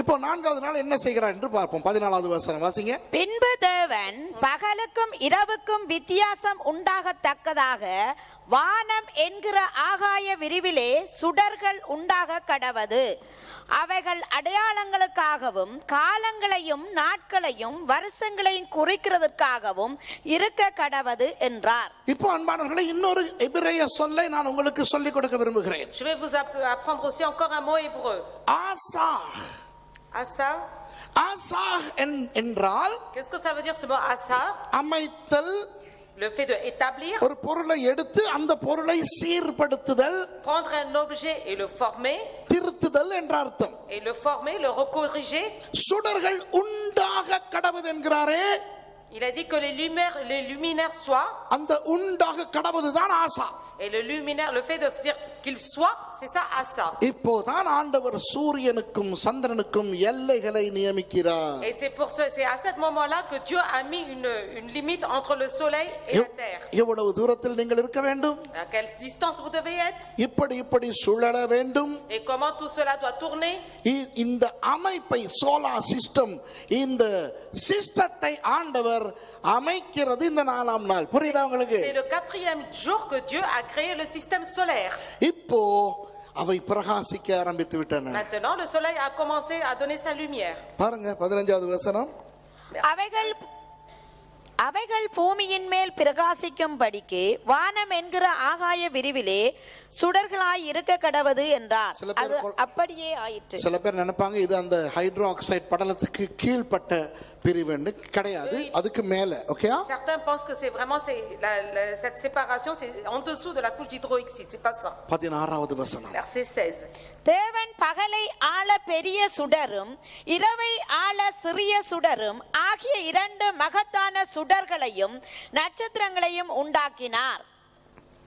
இப்போ நான்காவது நாள் என்ன செய்கிறார் என்று பார்ப்போம். பதினாலாவது வசனம். வாசிங்க. பின்பு தேவன் பகலுக்கும் இரவுக்கும் வித்தியாசம் உண்டாகத்தக்கதாக வானம் என்கிற ஆகாய விரிவிலே சுடர்கள் உண்டாக கடவது. அவைகள் அடையாளங்களுக்காகவும் காலங்களையும் நாட்களையும் வருஷங்களையும் குறிக்கிறதற்காகவும் இருக்க கடவது என்றார். இப்போ அன்பானவர்களை இன்னொரு எபிரேய சொல்லை நான் உங்களுக்கு சொல்லிக் கொடுக்க விரும்புகிறேன். Je vais vous app- apprendre aussi encore un mot hébreu. ஆசாஹ் ஆசாஹ் என்- என்றால் Qu'est-ce que ça veut dire ce mot assa அமைத்தல் Le fait de établir, ஒரு பொருளை எடுத்து அந்த பொருளை சீர்படுத்துதல் prendre un objet et le former, திருத்துதல் என்ற அர்த்தம் et le former, le recorriger. சுடர்கள் உண்டாக கடவுது என்கிறாரே Il a dit que les lumières, les luminaires soient, அந்த உண்டாக கடவுதுதான் ஆசா et le luminaire, le fait de dire qu'il soit, c'est ça assa. இப்போதான் ஆண்டவர் சூரியனுக்கும் சந்திரனுக்கும் எல்லைகளை நியமிக்கிறார் Et c'est pour ce, c'est à ce moment-là que Dieu a mis une, une limite entre le soleil et la எவ்- terre. எவ்வளவு தூரத்தில் நீங்கள் இருக்க வேண்டும் À quelle distance vous devez être இப்படி இப்படி சுழல வேண்டும் et comment tout cela doit tourner. இ- இந்த அமைப்பை சோலா சிஸ்டம் இந்த சிஸ்டத்தை ஆண்டவர் அமைக்கிறது இந்த நாலாம் நாள் புரியுதா உங்களுக்கு C'est le quatrième jour que Dieu a créé le système solaire. இப்போ அவை பிரகாசிக்க ஆரம்பித்து விட்டன Maintenant, le soleil a commencé à donner sa lumière. பாருங்க பதினஞ்சாவது வசனம் அவைகள் அவைகள் பூமியின் மேல் பிரகாசிக்கும்படிக்கு வானம் என்கிற ஆகாய விரிவிலே சுடர்களாய் இருக்க கடவது என்றார் அது அப்படியே ஆயிற்று சில பேர் நினைப்பாங்க இது அந்த ஹைட்ரோ ஆக்சைடு படலத்துக்கு கீழ்ப்பட்ட பிரிவுன்னு கிடையாது அதுக்கு மேல ஓகேயா Certains pensent que c'est vraiment c'est la- la- cette séparation, c'est en dessous de la couche d'hydroxyde. C'est pas ça. பதினாறாவது வசனம் Verset 16. தேவன் பகலை ஆள பெரிய சுடரும் இரவை ஆள சிறிய சுடரும் ஆகிய இரண்டு மகத்தான சுடர்களையும் நட்சத்திரங்களையும் உண்டாக்கினார்.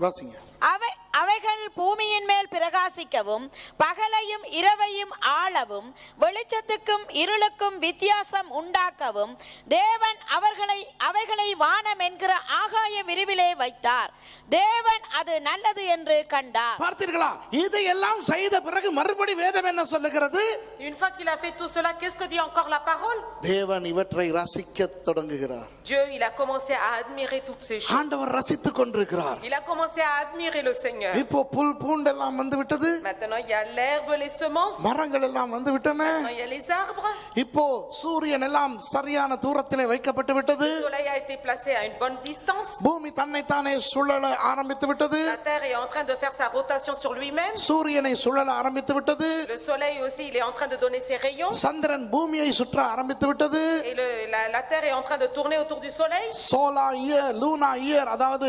வாசிங்க. அவை அவைகள் பூமியின் மேல் பிரகாசிக்கவும் பகலையும் இரவையும் ஆளவும் வெளிச்சத்துக்கும் இருளுக்கும் வித்தியாசம் உண்டாக்கவும் தேவன் அவர்களை அவைகளை வானம் என்கிற ஆகாய விரிவிலே வைத்தார். தேவன் அது நல்லது என்று கண்டார். பார்த்தீர்களா? இதையெல்லாம் செய்த பிறகு மறுபடி வேதம் என்ன சொல்லுகிறது? Une fois qu'il a fait tout cela, qu'est-ce que dit encore la parole? தேவன் இவற்றை ரசிக்க தொடங்குகிறார். Dieu, il a commencé à admirer toutes ces choses. ஆண்டவர் ரசித்துக் கொண்டிருக்கிறார். Il a commencé à admirer le Seigneur. இப்போ புல் பூண்டெல்லாம் வந்து விட்டது Maintenant, il y a l'herbe, les semences. மரங்கள் எல்லாம் வந்து விட்டன Maintenant, il y a les arbres. இப்போ சூரியன் எல்லாம் சரியான தூரத்திலே வைக்கப்பட்டு விட்டது Le soleil a été placé à une bonne distance. பூமி தன்னைத்தானே சுழல ஆரம்பித்து விட்டது La terre est en train de faire sa rotation sur lui-même. சூரியனை சுழல ஆரம்பித்து விட்டது Le soleil aussi, il est en train de donner ses rayons. சந்திரன் பூமியை சுற்ற ஆரம்பித்து விட்டது Et le- la, la terre est en train de tourner autour du soleil. Solar year lunar year அதாவது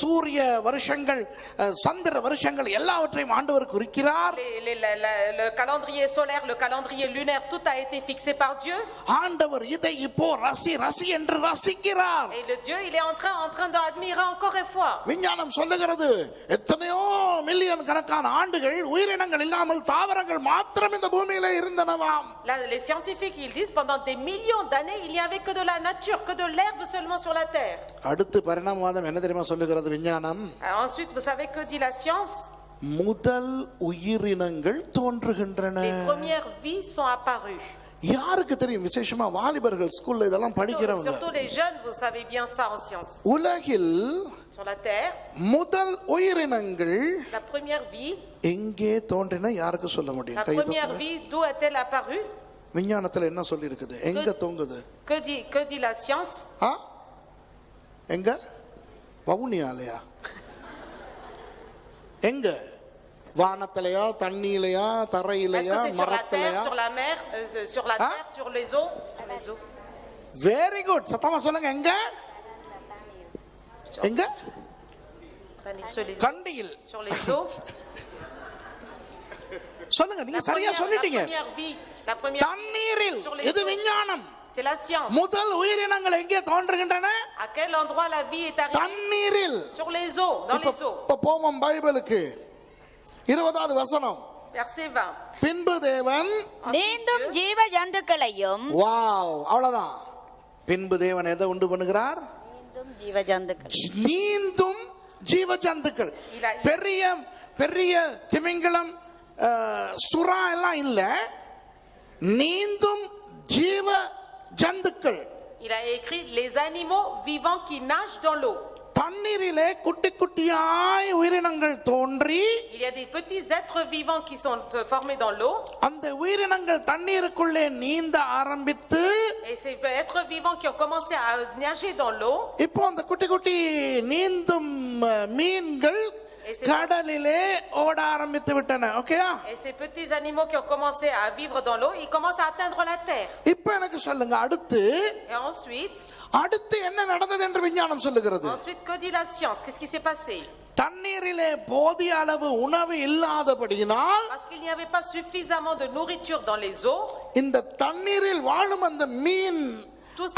சூரிய வருஷங்கள் அஹ், சந்திர வருஷங்கள் எல்லாவற்றையும் ஆண்டவர் குறிக்கிறார் le calendrier solaire, le calendrier lunaire, tout a été fixé par Dieu. ஆண்டவர் இதை இப்போ ரசி ரசி என்று ரசிக்கிறார் Et le Dieu, il est en train, en train d'admirer encore une fois. விஞ்ஞானம் சொல்லுகிறது எத்தனையோ மில்லியன் கணக்கான ஆண்டுகள் உயிரினங்கள் இல்லாமல் தாவரங்கள் மாத்திரம் இந்த பூமியில இருந்தனவாம் les scientifiques, ils disent pendant des millions d'années, il n'y avait que de la nature, que de l'herbe seulement sur la terre. அடுத்து பரிணாமவாதம் என்ன தெரியுமா சொல்லுகிறது விஞ்ஞானம் Alors ensuite, vous savez que dit la science முதல் உயிரினங்கள் தோன்றுகின்றன Les premières vies sont apparues. யாருக்கு தெரியும் விசேஷமா வாலிபர்கள் ஸ்கூல்ல இதெல்லாம் படிக்கிறவங்க Surtout les jeunes, vous savez bien ça en science. உலகில் Sur la terre, முதல் உயிரினங்கள் la première vie, எங்கே தோன்றின யாருக்கு சொல்ல முடியும் la கை première தூக்குங்க. vie, d'où est-elle apparue விஞ்ஞானத்துல என்ன சொல்லி இருக்குது எங்க தொங்குது que dit, que dit la science ஆ எங்க வவுனியாலையா எங்க வானத்திலையா தண்ணியிலையா தரையிலையா மரத்திலையா euh. வெரி குட் சத்தமா சொல்லுங்க எங்க எங்க கண்டியில். சொல்லுங்க நீங்க சரியா சொல்லிட்டீங்க தண்ணீரில் இது. விஞ்ஞானம் c'est la science. முதல் உயிரினங்கள் எங்கே தோன்றுகின்றன? À quel endroit la vie est arrivée? தண்ணீரில். Sur les eaux, dans இப்ப les eaux. இப்ப போவோம் பைபிளுக்கு. இருபதாவது வசனம். Verset 20. பின்பு தேவன் நீந்தும் ஜீவ ஜந்துக்களையும் வாவ் அவ்வளவுதான். பின்பு தேவன் எதை உண்டு பண்ணுகிறார்? நீந்தும் ஜீவ ஜந்துக்கள் நீந்தும் ஜீவ ஜந்துக்கள் இல்ல. பெரிய பெரிய திமிங்கலம் அஹ், சுறா எல்லாம் இல்ல. நீந்தும் ஜீவ ஜந்துக்கள் Il a écrit les animaux vivants qui nagent dans l'eau. தண்ணீரிலே குட்டி குட்டியாய் உயிரினங்கள் தோன்றி Il y a des petits êtres vivants qui sont euh, formés dans l'eau. அந்த உயிரினங்கள் தண்ணீருக்குள்ளே நீந்த ஆரம்பித்து Et ces êtres vivants qui ont commencé à nager dans l'eau, இப்போ அந்த குட்டி குட்டி நீந்தும் அஹ், மீன்கள் கடலிலே ஓட ஆரம்பித்து விட்டன ஓகேயா et ces petits animaux qui ont commencé à vivre dans l'eau, ils commencent à atteindre la terre. இப்ப எனக்கு சொல்லுங்க அடுத்து Et ensuite, அடுத்து என்ன நடந்தது என்று விஞ்ஞானம் சொல்லுகிறது ensuite, que dit la science Qu'est-ce qui s'est passé தண்ணீரிலே போதிய அளவு உணவு இல்லாதபடியினால் Parce qu'il n'y avait pas suffisamment de nourriture dans les eaux, இந்த தண்ணீரில் வாழும் அந்த மீன்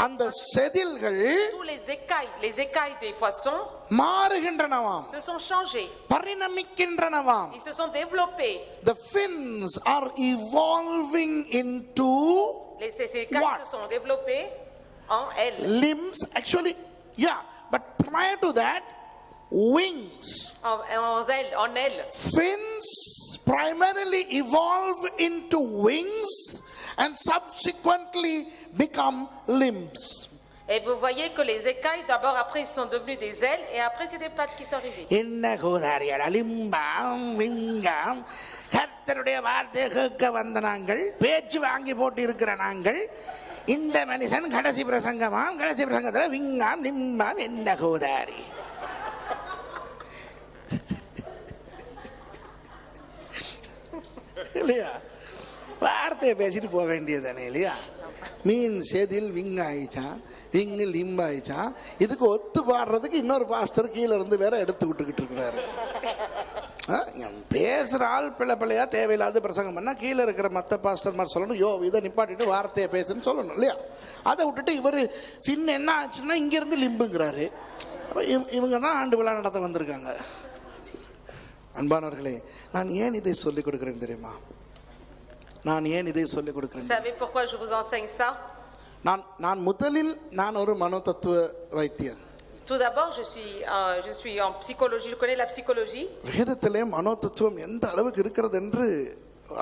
அந்த செதில்கள் tous les écailles, les écailles des poissons மாறுகின்றனவாம் se sont changées. பரிணமிக்கின்றனவாம் Ils se sont développés. the fins are evolving into Les, ces écailles What? se sont développées en ailes, limbs actually yeah but prior to that wings en, en ailes, en ailes. fins primarily evolve into wings and subsequently become limbs Et vous voyez que les écailles, d'abord, après, ils sont devenus des ailes, et après, c'est des pattes qui sont arrivées. என்ன கூதாரியடா லிம்பாம் விங்காம் கர்த்தருடைய வார்த்தையை கேட்க வந்த நாங்கள் பேச்சு வாங்கி போட்டு இருக்கிற நாங்கள் இந்த மனுஷன் கடைசி பிரசங்கமாம் கடைசி பிரசங்கத்துல விங்காம் நிம்மாம் என்ன கூதாரி இல்லையா வார்த்தையை பேசிட்டு போக வேண்டியதானே இல்லையா? மீன் செதில் விங் ஆயிச்சான் விங்கு லிம் ஆயிச்சான் இதுக்கு ஒத்து பாடுறதுக்கு இன்னொரு பாஸ்டர் கீழே இருந்து வேற எடுத்து விட்டுக்கிட்டு இருக்கிறாரு. ஆ, பேசுற ஆள் பிள்ளை பிள்ளையா தேவையில்லாத பிரசங்கம் பண்ணா கீழே இருக்கிற மற்ற பாஸ்டர் மாதிரி சொல்லணும் யோ இதை நிப்பாட்டிட்டு வார்த்தையை பேசுன்னு சொல்லணும் இல்லையா? அதை விட்டுட்டு இவர் ஃபின் என்ன ஆச்சுன்னா இங்கிருந்து லிம்புங்கிறாரு. இவங்க தான் ஆண்டு விழா நடத்த வந்திருக்காங்க. அன்பானவர்களே நான் ஏன் இதை சொல்லிக் கொடுக்குறேன்னு தெரியுமா? நான் ஏன் இதை சொல்லிக் கொடுக்கிறேன் savez pourquoi je vous enseigne ça நான் நான் முதலில் நான் ஒரு மனோதத்துவ வைத்தியன் Tout d'abord, je suis, euh, je suis en psychologie, je connais la psychologie. வேதத்திலே மனோதத்துவம் எந்த அளவுக்கு இருக்கிறது என்று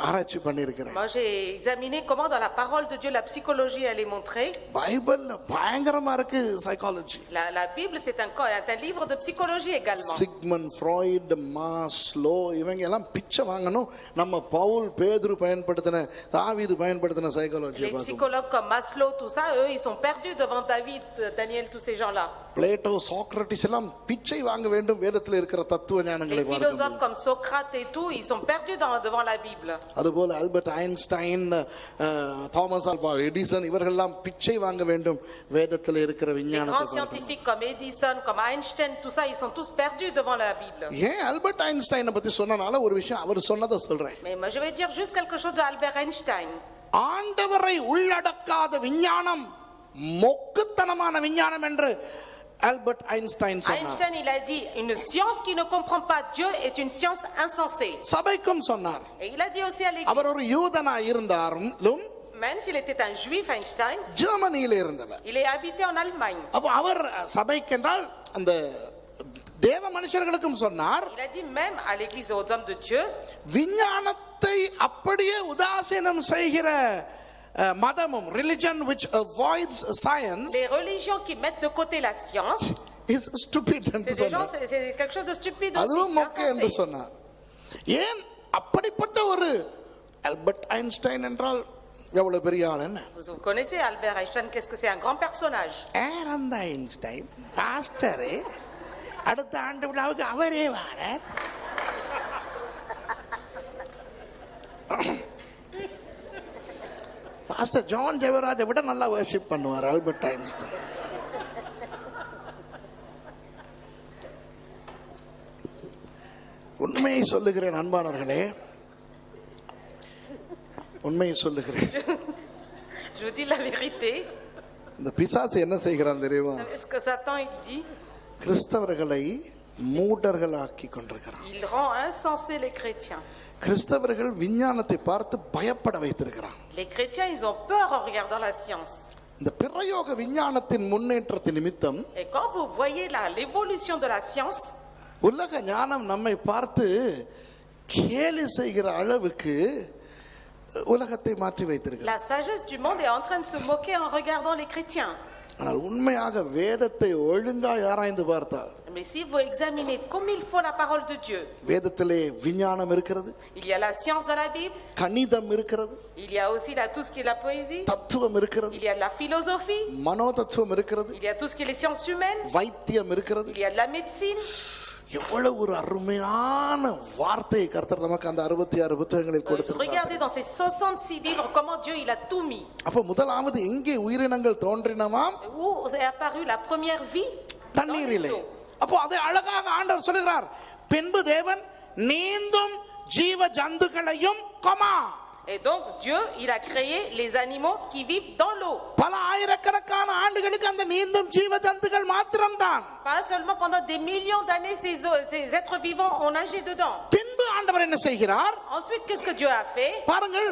ஆராய்ச்சி பண்ணியிருக்கிறேன் Moi, j'ai examiné comment dans la parole de Dieu, la psychologie, elle est montrée. பைபிள்ல பயங்கரமா இருக்கு psychology La, la Bible, c'est un, co- est un livre de psychologie également. Sigmund Freud Maslow இவங்க எல்லாம் பிச்சை வாங்கணும் நம்ம பவுல் பேதுரு பயன்படுத்தின தாவீது பயன்படுத்தின சைக்காலஜியை Les பார்க்கணும் psychologues comme Maslow, tout ça, eux, ils sont perdus devant David, Daniel, tous ces gens-là. Plato Socrates எல்லாம் பிச்சை வாங்க வேண்டும் வேதத்தில் இருக்கிற தத்துவ ஞானங்களை Les பார்க்கணும் philosophes comme Socrate et tout, ils sont perdus dans- devant la Bible. அதுபோல Albert Einstein Thomas Alva Edison இவர்கள்லாம் பிச்சை வாங்க வேண்டும் வேதத்தில் இருக்கிற விஞ்ஞானத்தை. ஏன் ஆல்பர்ட் ஐன்ஸ்டைனை பத்தி சொன்னனால ஒரு விஷயம் அவர் சொன்னதை சொல்றேன். ஆண்டவரை உள்ளடக்காத விஞ்ஞானம் மொக்குத்தனமான விஞ்ஞானம் என்று ஆல்பர்ட் ஐன்ஸ்டைன் சொன்னார் Einstein, il a dit, une science qui ne comprend pas Dieu est une science insensée. சபைக்கும் சொன்னார் Et il a dit aussi à our l'Église, ஒரு யூதனா இருந்தாலும் même s'il était un juif, Einstein, ஜெர்மனியில இருந்தவர் il est habité en Allemagne. அப்போ அவர் சபைக்கென்றால் அந்த தேவ மனுஷர்களுக்கும் சொன்னார் Il a dit même à l'Église aux hommes de Dieu, விஞ்ஞானத்தை அப்படியே உதாசீனம் செய்கிற மதமும் religion which avoids science les religions qui mettent de côté la science, is stupid என்று சொன்னார் c'est quelque chose de stupide aussi, அதுவும் மொக்க என்று. சொன்னார் ஏன் அப்படிப்பட்ட ஒரு ஆல்பர்ட் ஐன்ஸ்டைன் என்றால் எவ்வளவு பெரிய ஆள் என்ன Vous, connaissez Albert Einstein, qu'est-ce que c'est un grand personnage அந்த ஐன்ஸ்டைன் பாஸ்டரு அடுத்த ஆண்டு விழாவுக்கு அவரே வாரார் பாஸ்டர் ஜான் ஜெயவராஜை விட நல்லா வர்ஷிப் பண்ணுவார் ஆல்பர்ட் ஐன்ஸ்டைன் உண்மையை சொல்லுகிறேன் அன்பானவர்களே. உண்மையை சொல்லுகிறேன். இந்த பிசாசு என்ன செய்கிறான் தெரியுமா? கிறிஸ்தவர்களை மூடர்களாக்கி கொண்டிருக்கிறான் Il rend insensés les chrétiens. கிறிஸ்தவர்கள் விஞ்ஞானத்தை பார்த்து பயப்பட வைத்திருக்கிறான் Les chrétiens, ils ont peur en regardant la science. இந்த பிரயோக விஞ்ஞானத்தின் முன்னேற்றத்தின் நிமித்தம் Et quand vous voyez la- l'évolution de la science, உலக ஞானம் நம்மை பார்த்து கேலி செய்கிற அளவுக்கு உலகத்தை மாற்றி வைத்திருக்கிறார் La sagesse du monde est en train de se moquer en regardant les chrétiens. ஆனால் உண்மையாக வேதத்தை ஒழுங்காய் ஆராய்ந்து பார்த்தால் Mais si vous examinez comme il faut la parole de Dieu, வேதத்திலே விஞ்ஞானம் இருக்கிறது il y a la science dans la Bible, கணிதம் இருக்கிறது il y a aussi là, tout ce qui est la poésie, தத்துவம் இருக்கிறது il y a de la philosophie, மனோ தத்துவம் இருக்கிறது il y a tout ce qui est les sciences humaines, வைத்தியம் இருக்கிறது il y a de la médecine. எவ்வளவு ஒரு அருமையான வார்த்தையை கர்த்தர் நமக்கு அந்த அறுபத்தி ஆறு புத்தகங்களில் Euh, கொடுத்திருக்கிறார். regardez dans ces 66 livres comment Dieu il a tout mis. அப்ப முதலாவது எங்கே உயிரினங்கள் les தண்ணீரிலே. அப்போ அதை அழகாக ஆண்டவர் சொல்லுகிறார். பின்பு தேவன் நீந்தும் ஜீவ ஜந்துக்களையும் கொமா. Et donc Dieu, il a créé les animaux qui vivent dans l'eau. பல ஆயிரக்கணக்கான ஆண்டுகளுக்கு அந்த நீந்தும் ஜீவ ஜந்துக்கள் மாத்திரம்தான் Pas seulement pendant des millions d'années, ces, eaux- ces êtres vivants ont nagé dedans. பின்பு ஆண்டவர் என்ன செய்கிறார் Ensuite, qu'est-ce que Dieu a fait பாருங்கள்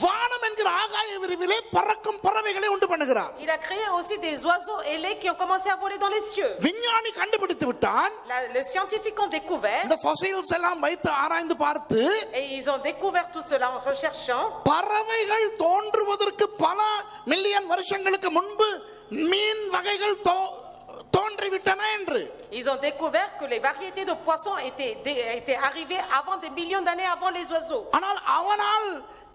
வானம் என்கிற ஆகாய விரிவிலே பறக்கும் பறவைகளை உண்டு பண்ணுகிறார் Il a créé aussi des oiseaux ailés qui ont commencé à voler dans les cieux. விஞ்ஞானி கண்டுபிடித்து விட்டான் La- les scientifiques ont découvert, இந்த ஃபொசைல்ஸ் எல்லாம் வைத்து ஆராய்ந்து பார்த்து et ils ont découvert tout cela en recherchant, பறவைகள் தோன்றுவதற்கு பல மில்லியன் வருஷங்களுக்கு முன்பு மீன் வகைகள் தோ- தோன்றிவிட்டன என்று ils ont découvert que les variétés de poissons étaient, dé- étaient arrivées avant des millions d'années avant les oiseaux. ஆனால் அவனால்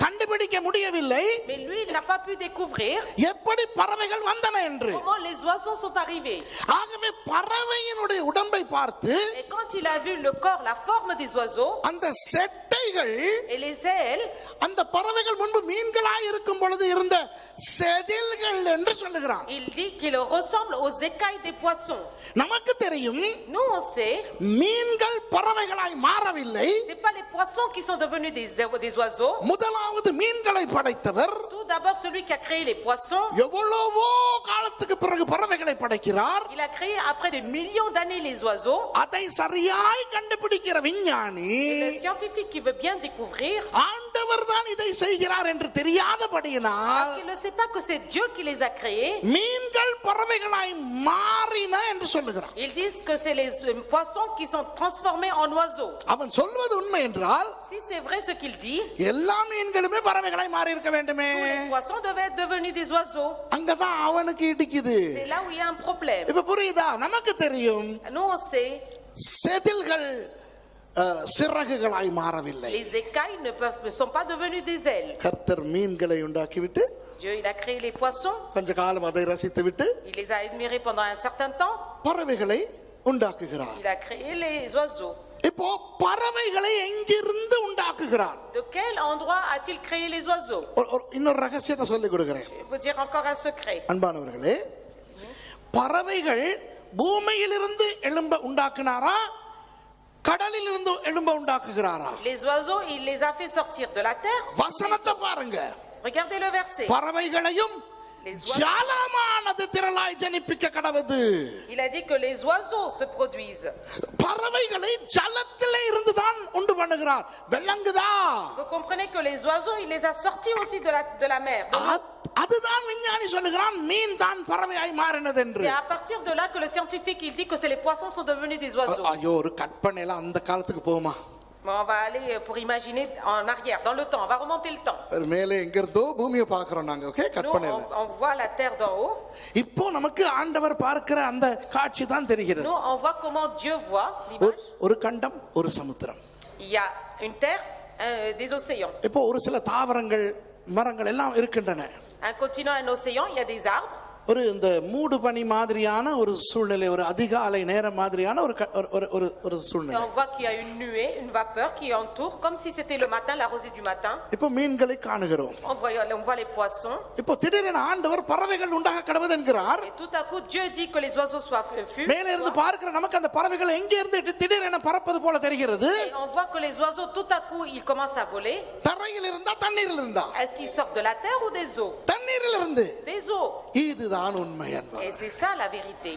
கண்டுபிடிக்க முடியவில்லை Mais lui, il n'a pas pu découvrir எப்படி பறவைகள் வந்தன என்று comment les oiseaux sont arrivés. ஆகவே பறவையினுடைய உடம்பை பார்த்து Et quand il a vu le corps, la forme des oiseaux அந்த செட்டைகள் ailes, அந்த பறவைகள் முன்பு மீன்களாய் இருக்கும் பொழுது இருந்த செதில்கள் என்று சொல்லுகிறான். நமக்கு தெரியும் மீன்கள் பறவைகளாய் மாறவில்லை. முதலாவது மீன்களை படைத்தவர் d'abord, celui qui a créé les poissons, எவ்வளவோ காலத்துக்கு பிறகு பறவைகளை படைக்கிறார் il a créé après des millions d'années les oiseaux. அதை சரியாய் கண்டுபிடிக்கிற விஞ்ஞானி Le scientifique qui veut bien découvrir, ஆண்டவர் தான் இதை செய்கிறார் என்று தெரியாதபடியினால் மீன்கள் பறவைகளாய் மாறின என்று சொல்லுகிறான் ils disent que c'est les euh, poissons qui sont transformés en oiseaux. அவன் சொல்வது உண்மை என்றால் Si c'est vrai ce qu'il dit, எல்லா மீன்களுமே பறவைகளாய் மாறி இருக்க வேண்டுமே tous les poissons devaient être devenus des oiseaux. அங்கதான் அவனுக்கு இடிக்குது C'est là où il y a un problème. இப்ப புரியுதா நமக்கு தெரியும் Nous, on sait, செதில்கள் சிறகுகளாய் மாறவில்லை les écailles ne, peuvent, ne sont pas devenues des ailes. கர்த்தர் மீன்களை உண்டாக்கிவிட்டு Dieu, il a créé les poissons, கொஞ்ச காலம் அதை ரசித்து விட்டு il les a admirés pendant un certain temps, பறவைகளை உண்டாக்குகிறார் il a créé les oiseaux. இப்போ பறவைகளை எங்கிருந்து உண்டாக்குகிறார் De quel endroit a-t-il créé les oiseaux ஒரு- ஒரு- இன்னொரு ரகசியத்தை சொல்லிக் கொடுக்கிறேன் Je vais vous dire encore un secret. அன்பானவர்களே பறவைகள் பூமியிலிருந்து எழும்ப உண்டாக்குனாரா கடலில் இருந்து எழும்ப உண்டாக்குகிறாரா Les oiseaux, il les a fait sortir de la terre. வசனத்தை பாருங்க Regardez le verset. பறவைகளையும் Les oiseaux- ஜலமானது திரளாய் ஜனிப்பிக்க கடவுது Il a dit que les oiseaux se produisent. பறவைகளை ஜலத்திலே இருந்துதான் உண்டு பண்ணுகிறார் விளங்குதா Vous comprenez que les oiseaux, il les a sortis aussi de la, de la mer. Donc, அ- அதுதான் விஞ்ஞானி சொல்லுகிறான் மீன் தான் பறவையாய் மாறினது என்று C'est à partir de là que le scientifique, il dit que c'est les poissons sont devenus des oiseaux. ஐயோ ஒரு கற்பனை எல்லாம் அந்த காலத்துக்கு போகுமா Mais on va aller euh, pour imaginer en arrière, dans le temps. On va remonter le temps. ஒரு மேலே எங்க இருந்தோ பூமியை பாக்குறோம் நாங்க ஓகே Nous, கற்பனையில on, on voit la terre d'en haut. இப்போ நமக்கு ஆண்டவர் பார்க்கிற அந்த காட்சி தான் தெரிகிறது Nous, on voit comment Dieu voit ஒரு- l'image. ஒரு கண்டம் ஒரு சமுத்திரம் Il y a une terre, euh, des océans. இப்போ ஒரு சில தாவரங்கள் மரங்கள் எல்லாம் இருக்கின்றன Un continent, un océan, il y a des arbres. ஒரு இந்த மூடு பனி மாதிரியான ஒரு சூழ்நிலை ஒரு அதிகாலை நேரம் மாதிரியான ஒரு ஒரு- ஒரு ஒரு சூழ்நிலை on voit qu'il y a une nuée, une vapeur qui entoure, comme si c'était le matin, la rosée du matin. இப்போ மீன்களை காணுகிறோம் On voit, on voit les poissons. இப்போ திடீரென ஆண்டவர் பறவைகள் உண்டாக கடவுது என்கிறார் Et tout à coup, Dieu dit que les oiseaux soient fus. மேலே இருந்து பார்க்கிற நமக்கு அந்த பறவைகள் எங்கே இருந்து திடீரென பறப்பது போல தெரிகிறது on voit que les oiseaux, tout à coup, ils commencent à voler. தரையில் இருந்தா தண்ணீரில் இருந்தா Est-ce qu'ils sortent de la terre ou des eaux தண்ணீரில் இருந்து Des eaux. இதுதான் உண்மை என்பார் Et c'est ça la vérité.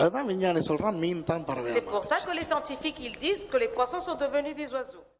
அதுதான் விஞ்ஞானி சொல்றான் மீன் தான் பறவை C'est pour ça que les scientifiques, ils disent que les poissons sont devenus des oiseaux.